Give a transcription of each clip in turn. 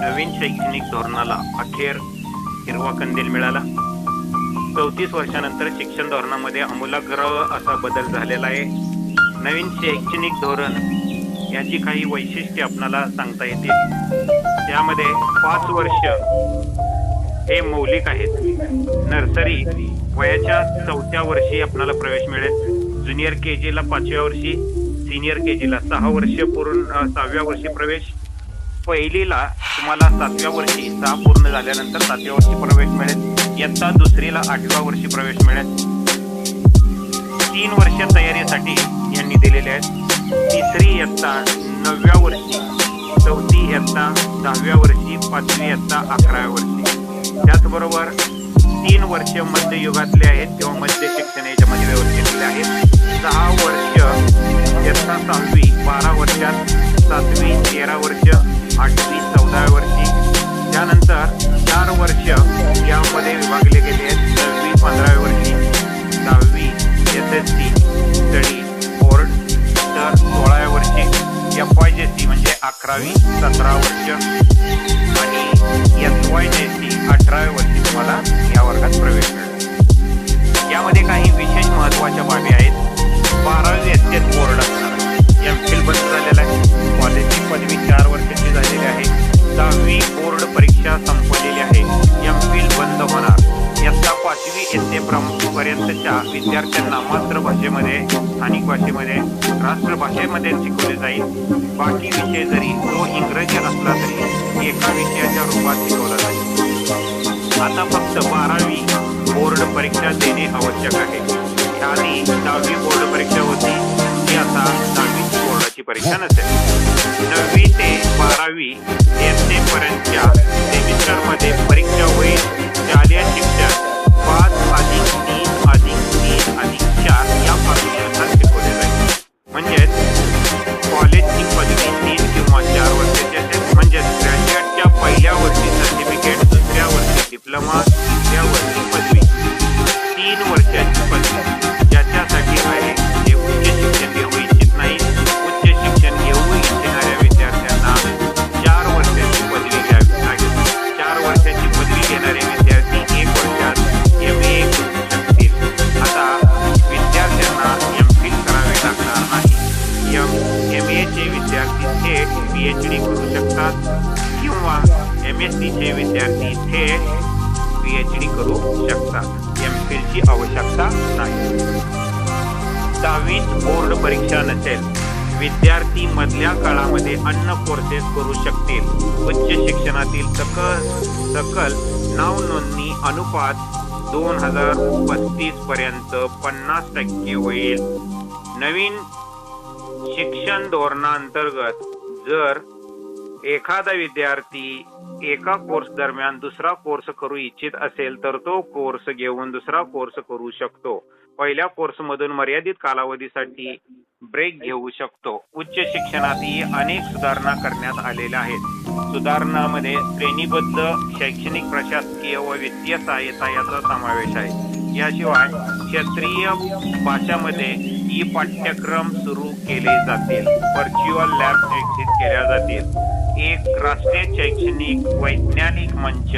नवीन शैक्षणिक धोरणाला अखेर हिरवा कंदील मिळाला. चौतीस वर्षानंतर शिक्षण धोरणामध्ये आमूलाग्र असा बदल झालेला आहे. नवीन शैक्षणिक धोरण याची काही वैशिष्ट्ये आपणाला सांगता येतील. त्यामध्ये पाच वर्ष हे मौलिक आहेत. नर्सरी वयाच्या चौथ्या वर्षी आपणाला प्रवेश मिळेल. ज्युनियर के जीला पाचव्या वर्षी सिनियर के जीला सहा वर्ष पूर्ण सहाव्या वर्षी प्रवेश पहिलीला तुम्हाला सातव्या वर्षी सहा पूर्ण झाल्यानंतर सातव्या वर्षी प्रवेश मिळेल. इयत्ता दुसरीला आठव्या वर्षी प्रवेश मिळेल. तीन वर्ष तयारीसाठी यांनी दिलेले आहेत. तिसरी इयत्ता नवव्या वर्षी चौथी इयत्ता दहाव्या वर्षी पाचवी इयत्ता अकराव्या वर्षी. त्याचबरोबर तीन वर्ष मध्ययुगातले आहेत किंवा मध्य शिक्षण याच्यामध्ये व्यवस्थितले आहेत. सहा वर्ष सहावी बारा वर्षात सातवी तेरा वर्ष आठवी चौदाव्या वर्षी. त्यानंतर चार वर्ष यामध्ये विभागले गेले आहेत. दहावी पंधराव्या वर्षी. दहावी S S C study board. तर सोळाव्या वर्षी एफ वाय जे सी म्हणजे अकरावी सतरा वर्ष. पाचवी एस. ए. पर्यंतच्या विद्यार्थ्यांना मातृभाषेमध्ये स्थानिक भाषेमध्ये राष्ट्रभाषेमध्ये शिकवले जाईल. बाकी विषय जरी तो इंग्रजी असला तरी एका विषयाच्या रूपात शिकवला जाईल. आता फक्त बारावी बोर्ड परीक्षा देणे आवश्यक आहे. आधी दहावी बोर्ड परीक्षा होती. ती आता दहावीची बोर्डाची परीक्षा नसेल. नववी ते बारावी एस. पर्यंतच्या सेमिस्टरमध्ये कॉलेजची पदवी तीन किंवा चार वर्षाची असेल म्हणजेच ग्रॅज्युएटच्या पहिल्या वर्षी सर्टिफिकेट दुसऱ्या वर्षी डिप्लोमा तिसऱ्या वर्षी पदवी. तीन वर्षाची. पीएच एच डी करू शकतात किंवा एम एस सीचे विद्यार्थी थेट पी एच डी करू शकतात. एम फिलची आवश्यकता नाही. दहावीत बोर्ड परीक्षा नसेल विद्यार्थी मधल्या काळामध्ये अन्न कोर्सेस करू शकतील. उच्च शिक्षणातील सकल सकल नाव नोंदणी अनुपात दोन हजार पस्तीस पर्यंत पन्नास टक्के होईल. नवीन शिक्षण धोरणाअंतर्गत जर एखादा विद्यार्थी एका कोर्स दरम्यान दुसरा कोर्स करू इच्छित असेल तर तो कोर्स घेऊन दुसरा कोर्स करू शकतो. पहिल्या कोर्स मधून मर्यादित कालावधीसाठी ब्रेक घेऊ शकतो. उच्च शिक्षणातही अनेक सुधारणा करण्यात आलेल्या आहेत. सुधारणामध्ये श्रेणीबद्ध शैक्षणिक प्रशासकीय व वित्तीय सहाय्यता याचा समावेश आहे. याशिवाय क्षेत्रीय भाषामध्ये ई पाठ्यक्रम सुरू केले जातील. व्हर्च्युअल लॅब विकसित केल्या जातील. एक राष्ट्रीय शैक्षणिक वैज्ञानिक मंच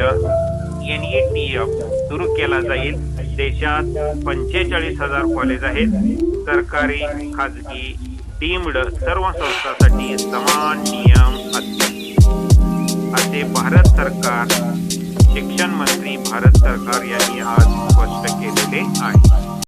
एन ई टी एफ सुरू केला जाईल. देशात पंचेचाळीस हजार कॉलेज आहेत. सरकारी खाजगी डीम्ड सर्व संस्थांसाठी समान नियम असतील. असे भारत सरकार शिक्षण मंत्री भारत सरकार यांनी आज स्पष्ट केलेले आहे.